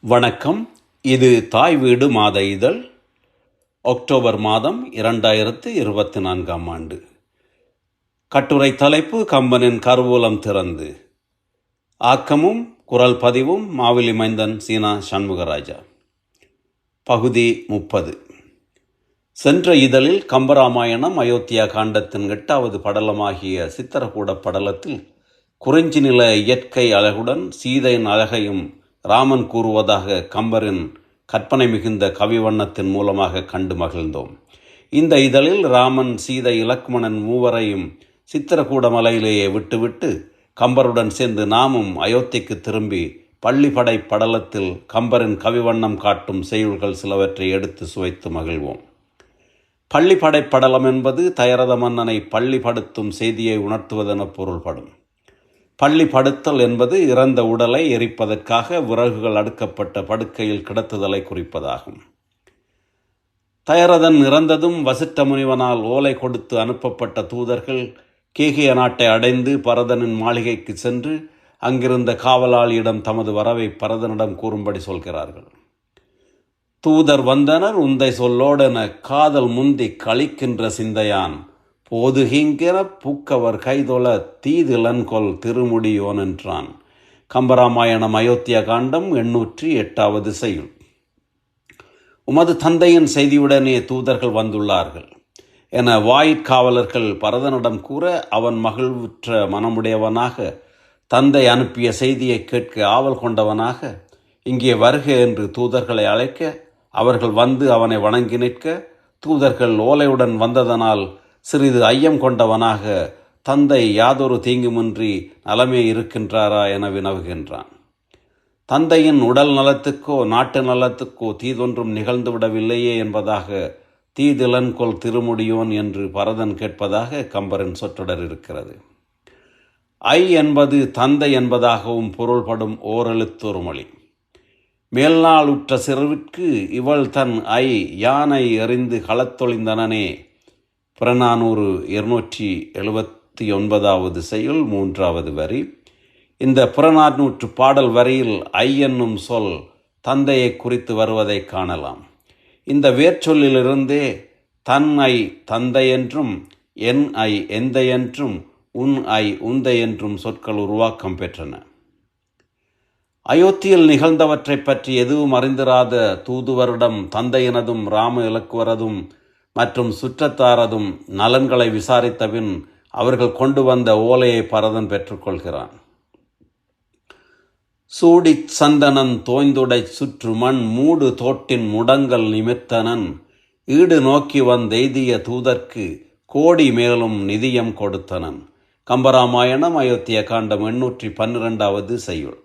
வணக்கம். இது தாய் வீடு மாத இதழ் அக்டோபர் மாதம் இரண்டாயிரத்து இருபத்தி நான்காம் ஆண்டு. கட்டுரை தலைப்பு கம்பனின் கருவூலம் திறந்து. ஆக்கமும் குரல் பதிவும் மாவிலி மைந்தன் சீனா சண்முகராஜா. பகுதி முப்பது. சென்ற இதழில் கம்பராமாயணம் அயோத்தியா காண்டத்தின் எட்டாவது படலமாகிய சித்திரகூட படலத்தில் குறிஞ்சி நில இயற்கை அழகுடன் சீதையின் அழகையும் ராமன் கூறுவதாக கம்பரின் கற்பனை மிகுந்த கவிவண்ணத்தின் மூலமாக கண்டு மகிழ்ந்தோம். இந்த இதழில் ராமன் சீதை இலக்குமணன் மூவரையும் சித்திரகூட மலையிலேயே விட்டுவிட்டு கம்பருடன் சேர்ந்து நாமும் அயோத்திக்கு திரும்பி பள்ளிப்படை படலத்தில் கம்பரின் கவிவண்ணம் காட்டும் செய்யுள்கள் சிலவற்றை எடுத்து சுவைத்து மகிழ்வோம். பள்ளிப்படை படலம் என்பது தயரத மன்னனை பள்ளிப்படுத்தும் செய்தியை உணர்த்துவதென பொருள்படும். பள்ளி படுத்தல் என்பது இறந்த உடலை எரிப்பதற்காக விறகுகள் அடுக்கப்பட்ட படுக்கையில் கிடத்துதலை குறிப்பதாகும். தயரதன் இறந்ததும் வசிட்ட முனிவனால் ஓலை கொடுத்து அனுப்பப்பட்ட தூதர்கள் கேகிய நாட்டை அடைந்து பரதனின் மாளிகைக்கு சென்று அங்கிருந்த காவலாளியிடம் தமது வரவை பரதனிடம் கூறும்படி சொல்கிறார்கள். தூதர் வந்தனர் உந்தை சொல்லோடென காதல் முந்தி கழிக்கின்ற சிந்தையான் போதுகிங்கிற பூக்கவர் கைதொல தீதிலன்கொல் திருமுடியோன் என்றான். கம்பராமாயணம் அயோத்தியா காண்டம் எண்ணூற்றி எட்டாவது செய்யுள் உமது தந்தையின் செய்தியுடனே தூதர்கள் வந்துள்ளார்கள். என வாயிற்காவலர்கள் பரதனிடம் கூற அவன் மகிழ்வுற்ற மனமுடையவனாக தந்தை அனுப்பிய செய்தியை கேட்க ஆவல் கொண்டவனாக இங்கே வருக என்று தூதர்களை அழைக்க அவர்கள் வந்து அவனை வணங்கி நிற்க தூதர்கள் ஓலையுடன் வந்ததனால் சிறிது ஐயம் கொண்டவனாக தந்தை யாதொரு தீங்குமின்றி நலமே இருக்கின்றாரா என வினவுகின்றான். தந்தையின் உடல் நலத்துக்கோ நாட்டு நலத்துக்கோ தீதொன்றும் நிகழ்ந்துவிடவில்லையே என்பதாக தீதிலன்கொள் திருமுடியோன் என்று பரதன் கேட்பதாக கம்பரின் சொற்றொடர் இருக்கிறது. ஐ என்பது தந்தை என்பதாகவும் பொருள்படும் ஓரெழுத்தொரு மொழி. மேல்நாள் உற்ற சிறுவிற்கு இவள் தன் ஐ யானை எறிந்து களத்தொழிந்தனனே புறநானூறு இருநூற்றி எழுபத்தி ஒன்பதாவது செயல் மூன்றாவது வரி. இந்த புறநானூற்று பாடல் வரியில் ஐ என்னும் சொல் தந்தையை குறித்து வருவதை காணலாம். இந்த வேர்ச்சொல்லிலிருந்தே தன் ஐ தந்தை என்றும் என் ஐ எந்த என்றும் உன் ஐ உந்தை என்றும் சொற்கள் உருவாக்கம் பெற்றன. அயோத்தியில் நிகழ்ந்தவற்றை பற்றி எதுவும் அறிந்திராத தூதுவரிடம் தந்தையினதும் ராம இலக்குவரதும் மற்றும் சுற்றத்தாரதும் நலன்களை விசாரித்தபின் அவர்கள் கொண்டு வந்த ஓலையை பரதன் பெற்றுக்கொள்கிறான். சூடிச் சந்தனன் தோய்ந்துடை சுற்று மண் மூடு தோட்டின் முடங்கல் நிமித்தனன் ஈடு நோக்கி வந்தெய்திய தூதர்க்கு கோடி மேலும் நிதியம் கொடுத்தனன். கம்பராமாயணம் அயோத்திய காண்டம் எண்ணூற்றி பன்னிரெண்டாவது செய்யுள்.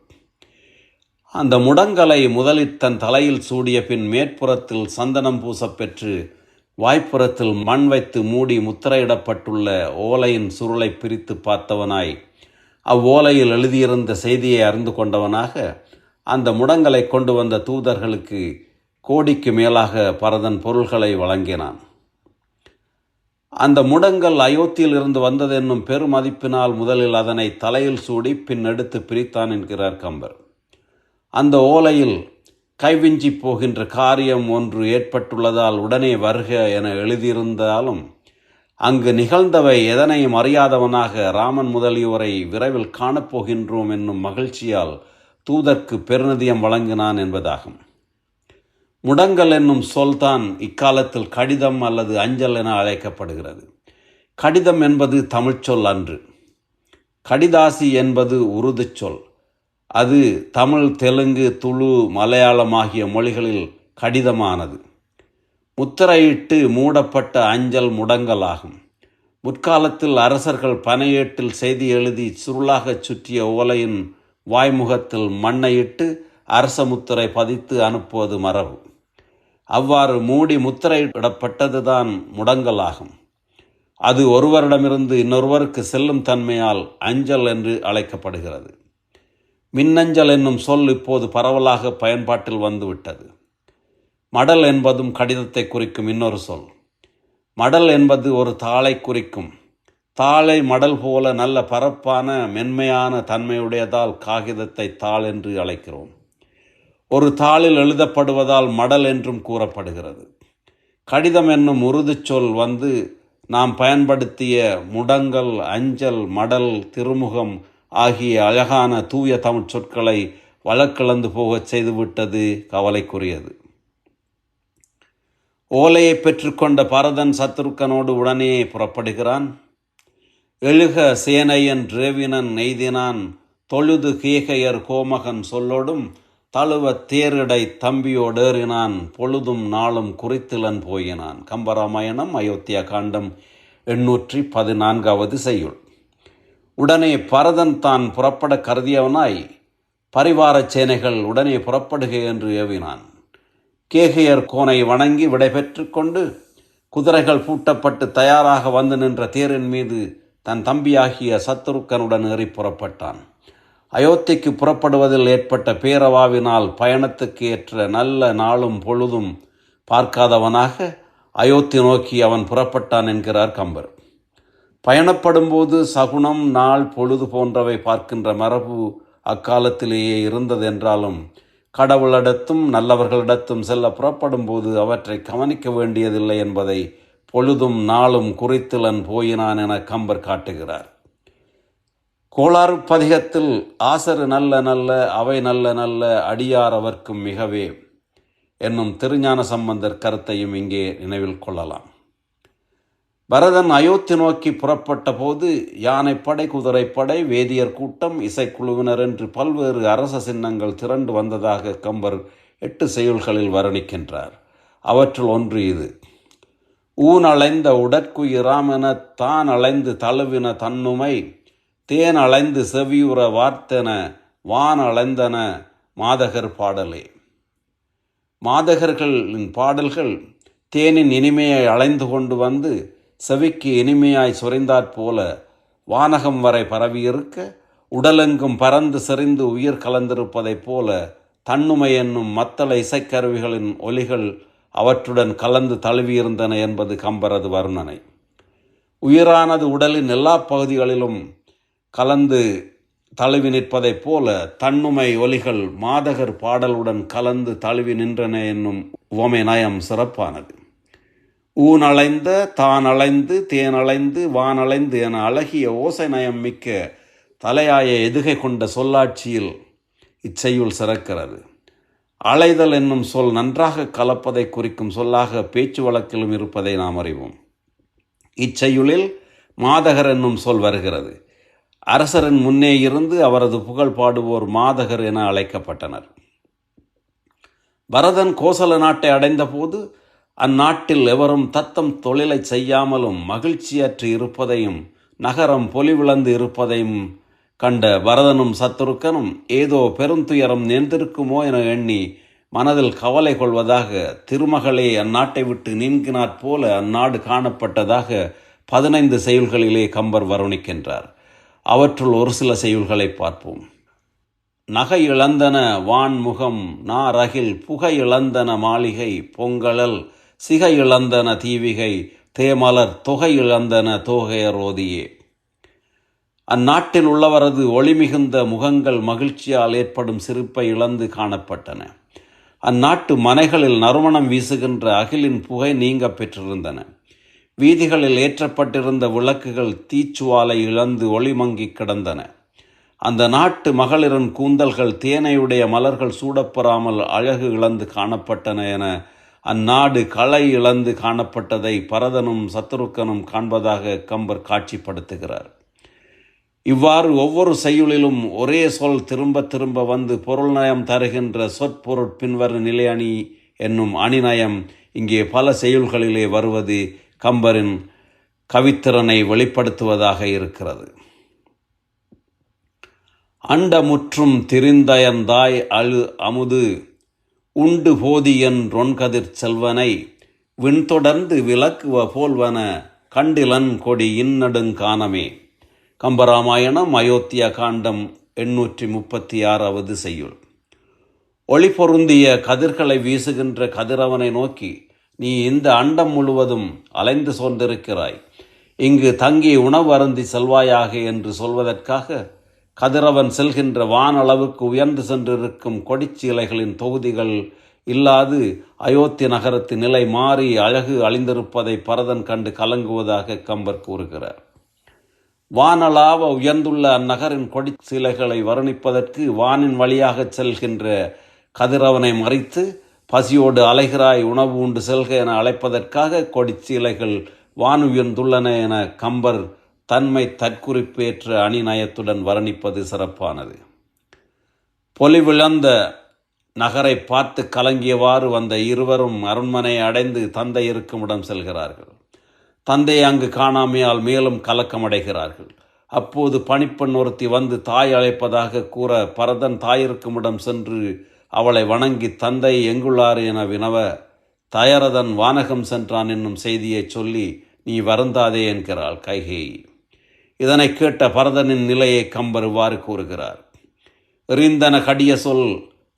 அந்த முடங்கலை முதலில் தன் தலையில் சூடிய பின் மேற்புறத்தில் சந்தனம் பூசப்பெற்று வாய்ப்புறத்தில் மண் வைத்து மூடி முத்திரையிடப்பட்டுள்ள ஓலையின் சுருளை பிரித்து பார்த்தவனாய் அவ்வோலையில் எழுதியிருந்த செய்தியை அறிந்து கொண்டவனாக அந்த முடங்களை கொண்டு வந்த தூதர்களுக்கு கோடிக்கு மேலாக பரதன் பொருள்களை வழங்கினான். அந்த முடங்கள் அயோத்தியில் இருந்து வந்ததென்னும் பெருமதிப்பினால் முதலில் அதனை தலையில் சூடி பின் எடுத்து பிரித்தான் என்கிறார் கம்பர். அந்த ஓலையில் கைவிஞ்சி போகின்ற காரியம் ஒன்று ஏற்பட்டுள்ளதால் உடனே வருக என எழுதியிருந்தாலும் அங்கு நிகழ்ந்தவை எதனையும் அறியாதவனாக ராமன் முதலியோரை விரைவில் காணப்போகின்றோம் என்னும் மகிழ்ச்சியால் தூதர்க்கு பெருநிதியம் வழங்கினான் என்பதாகும். முடங்கல் என்னும் சொல்தான் இக்காலத்தில் கடிதம் அல்லது அஞ்சல் என அழைக்கப்படுகிறது. கடிதம் என்பது தமிழ்ச்சொல் அன்று. கடிதாசி என்பது உருது சொல் அது தமிழ் தெலுங்கு துளு மலையாளம் ஆகிய மொழிகளில் கடிதமானது. முத்திரையிட்டு மூடப்பட்ட அஞ்சல் முடங்கலாகும். முற்காலத்தில் அரசர்கள் பனையேட்டில் செய்தி எழுதி சுருளாகச் சுற்றிய ஓலையின் வாய்முகத்தில் மண்ணையிட்டு அரச முத்திரை பதித்து அனுப்புவது மரபு. அவ்வாறு மூடி முத்திரையிடப்பட்டதுதான் முடங்கலாகும். அது ஒருவரிடமிருந்து இன்னொருவருக்கு செல்லும் தன்மையால் அஞ்சல் என்று அழைக்கப்படுகிறது. மின்னஞ்சல் என்னும் சொல் இப்போது பரவலாக பயன்பாட்டில் வந்துவிட்டது. மடல் என்பதும் கடிதத்தை குறிக்கும் இன்னொரு சொல். மடல் என்பது ஒரு தாளை குறிக்கும். தாளை மடல் போல நல்ல பரப்பான மென்மையான தன்மையுடையதால் காகிதத்தை தாள் என்று அழைக்கிறோம். ஒரு தாளில் எழுதப்படுவதால் மடல் என்றும் கூறப்படுகிறது. கடிதம் என்னும் உருதுச் சொல் வந்து நாம் பயன்படுத்திய முடங்கல் அஞ்சல் மடல் திருமுகம் ஆகிய அழகான தூய தமிழ் சொற்களை வழக்கிழந்து போகச் செய்துவிட்டது கவலைக்குரியது. ஓலையை பெற்றுக்கொண்ட பரதன் சத்துருக்கனோடு உடனே புறப்படுகிறான். எழுக சேனையன் ரேவினன் நெய்தினான் தொழுது கேகையர் கோமகன் சொல்லோடும் தழுவ தேரிடை தம்பியோடேறினான் பொழுதும் நாளும் குறித்திலன் போயினான். கம்பராமாயணம் அயோத்தியா காண்டம் எண்ணூற்றி பதினான்காவது செய்யுள். உடனே பரதன் தான் புறப்பட கருதியவனாய் பரிவாரச் சேனைகள் உடனே புறப்படுக என்று ஏவினான். கேகையர் கோனை வணங்கி விடைபெற்று கொண்டு குதிரைகள் பூட்டப்பட்டு தயாராக வந்து நின்ற தேரின் மீது தன் தம்பியாகிய சத்துருக்கனுடன் ஏறி புறப்பட்டான். அயோத்திக்கு புறப்படுவதில் ஏற்பட்ட பேரவாவினால் பயணத்துக்கு ஏற்ற நல்ல நாளும் பொழுதும் பார்க்காதவனாக அயோத்தி நோக்கி அவன் புறப்பட்டான் என்கிறார் கம்பர். பயணப்படும்போது சகுனம் நாள் பொழுது போன்றவை பார்க்கின்ற மரபு அக்காலத்திலேயே இருந்ததென்றாலும் கடவுளிடத்தும் நல்லவர்களிடத்தும் செல்ல புறப்படும் போது அவற்றை கவனிக்க வேண்டியதில்லை என்பதை பொழுதும் நாளும் குறித்திலன் போயினான் என கம்பர் காட்டுகிறார். கோளாறு பதிகத்தில் ஆசரு நல்ல நல்ல அவை நல்ல நல்ல அடியார் அவர்க்கும் மிகவே என்னும் திருஞான சம்பந்தர் கருத்தையும் இங்கே நினைவில் கொள்ளலாம். பரதன் அயோத்தி நோக்கி புறப்பட்ட போது யானைப்படை குதிரைப்படை வேதியர் கூட்டம் இசைக்குழுவினர் என்று பல்வேறு அரச சின்னங்கள் திரண்டு வந்ததாக கம்பர் எட்டு செயல்களில் வர்ணிக்கின்றார். அவற்றுள் ஒன்று இது. ஊன் அலைந்த உடற்குயிராமென தான் அலைந்து தழுவின தன்னுமை தேன் அலைந்து செவியுற வார்த்தென வான் அலைந்தன மாதகர் பாடலே. மாதகர்களின் பாடல்கள் தேனின் இனிமையை அலைந்து கொண்டு வந்து செவிக்கு இனிமையாய் சுரைந்தாற் போல வானகம் வரை பரவியிருக்க உடலெங்கும் பறந்து செறிந்து உயிர் கலந்திருப்பதைப் போல தன்னுமை என்னும் மத்தள இசைக்கருவிகளின் ஒலிகள் அவற்றுடன் கலந்து தழுவியிருந்தன என்பது கம்பரது வர்ணனை. உயிரானது உடலின் எல்லா பகுதிகளிலும் கலந்து தழுவி நிற்பதைப் போல தன்னுமை ஒலிகள் மாதகர் பாடலுடன் கலந்து தழுவி நின்றன என்னும் உவமை நயம் சிறப்பானது. ஊன் அலைந்த தான் அலைந்து தேன் அலைந்து வான் அலைந்து என அழகிய ஓசை நயம் மிக்க தலையாய எதுகை கொண்ட சொல்லாட்சியில் இச்செய்யுள் சிறக்கிறது. அலைதல் என்னும் சொல் நன்றாக கலப்பதை குறிக்கும் சொல்லாக பேச்சு வழக்கிலும் இருப்பதை நாம் அறிவோம். இச்செய்யுளில் மாதகர் என்னும் சொல் வருகிறது. அரசரின் முன்னே இருந்து அவரது புகழ் பாடுவோர் மாதகர் என அழைக்கப்பட்டனர். பரதன் கோசல நாட்டை அடைந்தபோது அந்நாட்டில் எவரும் தத்தம் தொழிலை செய்யாமலும் மகிழ்ச்சியற்று இருப்பதையும் நகரம் பொலிவிழந்து இருப்பதையும் கண்ட பரதனும் சத்துருக்கனும் ஏதோ பெருந்துயரம் நேர்ந்திருக்குமோ என எண்ணி மனதில் கவலை கொள்வதாக திருமகளே அந்நாட்டை விட்டு நீங்கினாற் போல அந்நாடு காணப்பட்டதாக பதினைந்து செயல்களிலே கம்பர் வருணிக்கின்றார். அவற்றுள் ஒரு சில செயல்களை பார்ப்போம். நகை இழந்தன வான்முகம் நாரகில் புகை இழந்தன மாளிகை பொங்கலல் சிகை இழந்தன தீவிகை தேமலர் தொகை இழந்தன தோகையரோதியே. அந்நாட்டில் உள்ளவரது ஒளிமிகுந்த முகங்கள் மகிழ்ச்சியால் ஏற்படும் சிரிப்பை இழந்து காணப்பட்டன. அந்நாட்டு மனைகளில் நறுமணம் வீசுகின்ற அகிலின் புகை நீங்க பெற்றிருந்தன. வீதிகளில் ஏற்றப்பட்டிருந்த விளக்குகள் தீச்சுவாலை இழந்து ஒளிமங்கி கிடந்தன. அந்த நாட்டு மகளிரின் கூந்தல்கள் தேனையுடைய மலர்கள் சூடப்பெறாமல் அழகு இழந்து காணப்பட்டன என அந்நாடு களை இழந்து காணப்பட்டதை பரதனும் சத்துருக்கனும் காண்பதாக கம்பர் காட்சிப்படுத்துகிறார். இவ்வாறு ஒவ்வொரு செய்யுளிலும் ஒரே சொல் திரும்ப திரும்ப வந்து பொருள் நயம் தருகின்ற சொற்பொருட் பின்வரு நிலையணி என்னும் அணிநயம் இங்கே பல செய்யுள்களிலே வருவது கம்பரின் கவித்திறனை வெளிப்படுத்துவதாக இருக்கிறது. அண்டமுற்றும் திரிந்தயந்தாய் அழு அமுது உண்டு போதியன் ரொன்கதிர் செல்வனை விண்தொடர்ந்து விளக்குவ போல்வன கண்டிலன் கொடி இன்னடுங்கானமே கம்பராமாயணம் அயோத்தியா காண்டம் எண்ணூற்றி முப்பத்தி ஆறாவது செய்யுள். ஒளி பொருந்திய கதிர்களை வீசுகின்ற கதிரவனை நோக்கி நீ இந்த அண்டம் முழுவதும் அலைந்து சோர்ந்திருக்கிறாய். இங்கு தங்கி உணவு அருந்தி செல்வாயாக என்று சொல்வதற்காக கதிரவன் செல்கின்ற வானளவுக்கு உயர்ந்து சென்றிருக்கும் கொடிச்சீலைகளின் தொகுதிகள் இல்லாது அயோத்தி நகரத்து நிலை மாறி அழகு அழிந்திருப்பதை பரதன் கண்டு கலங்குவதாக கம்பர் கூறுகிறார். வானளாவ உயர்ந்துள்ள அந்நகரின் கொடிச்சிலைகளை வர்ணிப்பதற்கு வானின் வழியாகச் செல்கின்ற கதிரவனை மறித்து பசியோடு அலைகிறாய் உணவு உண்டு செல்க என அழைப்பதற்காக கொடிச்சிலைகள் வான் உயர்ந்துள்ளன என கம்பர் தன்மை தற்குறிப்பேற்ற அணிநயத்துடன் வர்ணிப்பது சிறப்பானது. பொலிவிழந்த நகரை பார்த்து கலங்கியவாறு வந்த இருவரும் அரண்மனை அடைந்து தந்தை இருக்குமிடம் செல்கிறார்கள். தந்தை அங்கு காணாமையால் மேலும் கலக்கமடைகிறார்கள். அப்போது பணிப்பெண் ஒருத்தி வந்து தாய் அழைப்பதாக கூற பரதன் தாயிருக்குமிடம் சென்று அவளை வணங்கி தந்தை எங்குள்ளார்? என வினவ தயரதன் வானகம் சென்றான் என்னும் செய்தியை சொல்லி நீ வருந்தாதே என்கிறாள் கைகேயி. இதனை கேட்ட பரதனின் நிலையை கம்பர் இவ்வாறு கூறுகிறார். எறிந்தன கடிய சொல்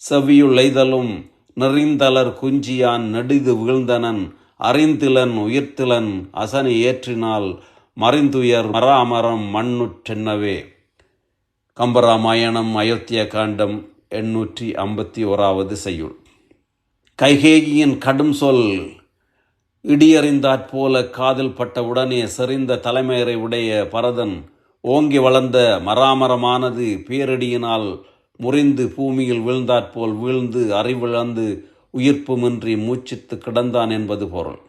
செவ்வியுள் எய்தலும் நெறிந்தலர் குஞ்சியான் நெடிது வீழ்ந்தனன் அறிந்திலன் உயிர்த்திலன் அசனை ஏற்றினால் மறிந்துயர் மராமரம் மண்ணுற்றென்னவே கம்பராமாயணம் அயோத்திய காண்டம் எண்ணூற்றி ஐம்பத்தி ஓராவது செய்யுள். கைகேகியின் கடும் சொல் இடியறிந்தாற் போல காதில் பட்ட உடனே செறிந்த தலைமையரை உடைய பரதன் ஓங்கி வளர்ந்த மராமரமானது பேரடியினால் முறிந்து பூமியில் வீழ்ந்தாற்போல் வீழ்ந்து அறிவிழந்து உயிர்ப்புமின்றி மூச்சித்து கிடந்தான் என்பது பொருள்.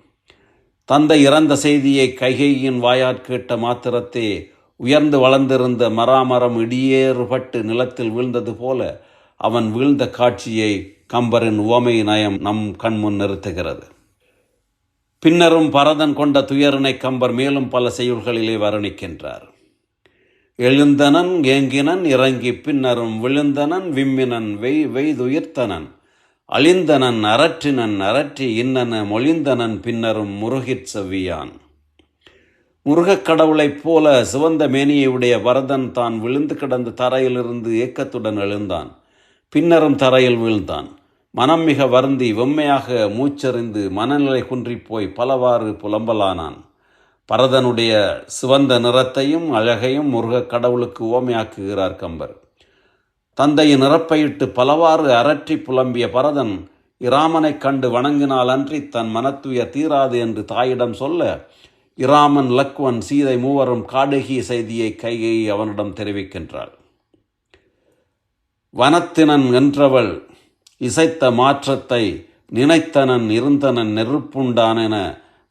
தந்தை இறந்த செய்தியை கைகையின் வாயாற் கேட்ட மாத்திரத்தே உயர்ந்து வளர்ந்திருந்த மராமரம் இடியேறுபட்டு நிலத்தில் வீழ்ந்தது போல அவன் வீழ்ந்த காட்சியை கம்பரின் உவமை நயம் நம் கண்முன் நிறுத்துகிறது. பின்னரும் பரதன் கொண்ட துயரினை கம்பர் மேலும் பல செய்யுள்களிலே வர்ணிக்கின்றார். எழுந்தனன் ஏங்கினன் இறங்கி பின்னரும் விழுந்தனன் விம்மினன் வெய் வெய்துயிர்த்தனன். அழிந்தனன் அரற்றினன் அரற்றி இன்னன மொழிந்தனன் பின்னரும் முருகிற் செவ்வியான். முருகக் கடவுளைப் போல சிவந்த மேனியுடைய வரதன் தான் விழுந்து கிடந்த தரையிலிருந்து ஏக்கத்துடன் எழுந்தான். பின்னரும் தரையில் வீழ்ந்தான். மனம் மிக வருந்தி வெம்மையாக மூச்சறிந்து மனநிலை குன்றிப் போய் பலவாறு புலம்பலானான். பரதனுடைய சிவந்த நிறத்தையும் அழகையும் முருகக் கடவுளுக்கு ஓமையாக்குகிறார் கம்பர். தந்தையின் நிறப்பையிட்டு பலவாறு அரற்றி புலம்பிய பரதன் இராமனைக் கண்டு வணங்கினால் அன்றி தன் மனத்துய தீராது என்று தாயிடம் சொல்ல இராமன் லக்வன் சீதை மூவரும் காடுகி செய்தியை கையை அவனிடம் தெரிவிக்கின்றாள். வனத்தினன் என்றவள் இசைத்த மாற்றத்தை நினைத்தனன் இருந்தனன் நெருப்புண்டானென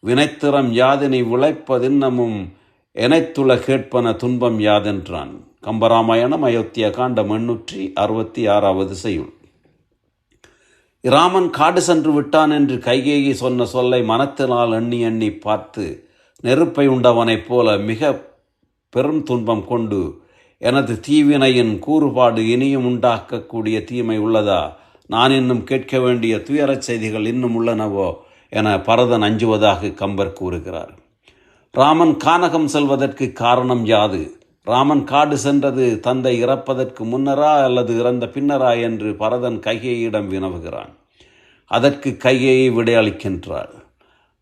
வினைத்திறம் யாதினி விளைப்பதின்னமும் எனைத்துள கேட்பன துன்பம் யாதென்றான்? கம்பராமாயணம் அயோத்திய காண்டம் எண்ணூற்றி அறுபத்தி ஆறாவது செய்யுள். இராமன் காடு சென்று விட்டான் என்று கைகேயி சொன்ன சொல்லை மனத்தினால் எண்ணி எண்ணி பார்த்து நெருப்பை உண்டவனைப் போல மிக பெரும் துன்பம் கொண்டு எனது தீவினையின் கூறுபாடு இனியும் உண்டாக்கக்கூடிய தீமை உள்ளதா? நான் இன்னும் கேட்க வேண்டிய துயரச் செய்திகள் இன்னும் உள்ளனவோ என பரதன் அஞ்சுவதாக கம்பர் கூறுகிறார். ராமன் கானகம் செல்வதற்கு காரணம் யாது? ராமன் காடு சென்றது தந்தை இறப்பதற்கு முன்னரா அல்லது இறந்த பின்னரா என்று பரதன் கைகேயிடம் வினவுகிறான். அதற்கு கையை விடையளிக்கின்றாள்.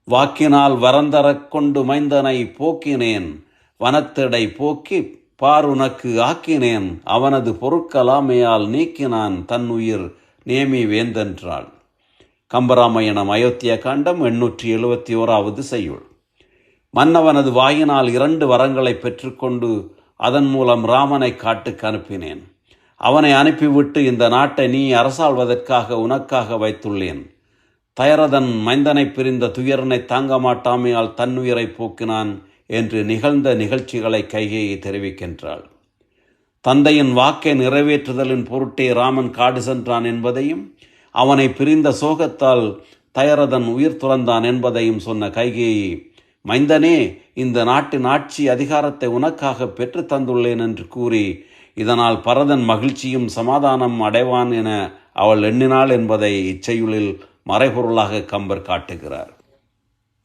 வாக்கினால் வரந்தரக் கொண்டு மைந்தனை போக்கினேன். வனத்திடை போக்கி பார் உனக்கு ஆக்கினேன். அவனது பொருட்களாமையால் நீக்கினான் தன் உயிர் நேமி வேந்தென்றாள். கம்பராமயணம் அயோத்திய காண்டம் எண்ணூற்றி எழுபத்தி ஓராவது செய்யுள். மன்னவனது வாயினால் இரண்டு வரங்களை பெற்றுக்கொண்டு அதன் மூலம் ராமனை காட்டுக்கு அனுப்பினேன். அவனை அனுப்பிவிட்டு இந்த நாட்டை நீ அரசாள்வதற்காக உனக்காக வைத்துள்ளேன். தயரதன் மைந்தனை பிரிந்த துயரனை தாங்க மாட்டாமையால் தன்னுயிரை போக்கினான் என்று நிகழ்ந்த நிகழ்ச்சிகளை கைகையை தெரிவிக்கின்றாள். தந்தையின் வாக்கை நிறைவேற்றுதலின் பொருட்டே ராமன் காடு சென்றான் என்பதையும் அவனை பிரிந்த சோகத்தால் தயரதன் உயிர் துறந்தான் என்பதையும் சொன்ன கைகேயி மைந்தனே இந்த நாட்டின் ஆட்சி அதிகாரத்தை உனக்காக பெற்று தந்துள்ளேன் என்று கூறி இதனால் பரதன் மகிழ்ச்சியும் சமாதானம் அடைவான் என அவள் எண்ணினாள் என்பதை இச்செயுளில் மறைபொருளாக கம்பர் காட்டுகிறார்.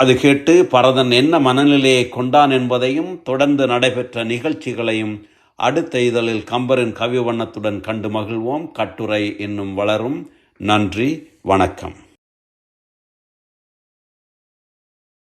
அது கேட்டு பரதன் என்ன மனநிலையை கொண்டான் என்பதையும் தொடர்ந்து நடைபெற்ற நிகழ்ச்சிகளையும் அடுத்த இதழில் கம்பரின் கவி வண்ணத்துடன் கண்டு மகிழ்வோம். கட்டுரை என்னும் வளரும். நன்றி. வணக்கம்.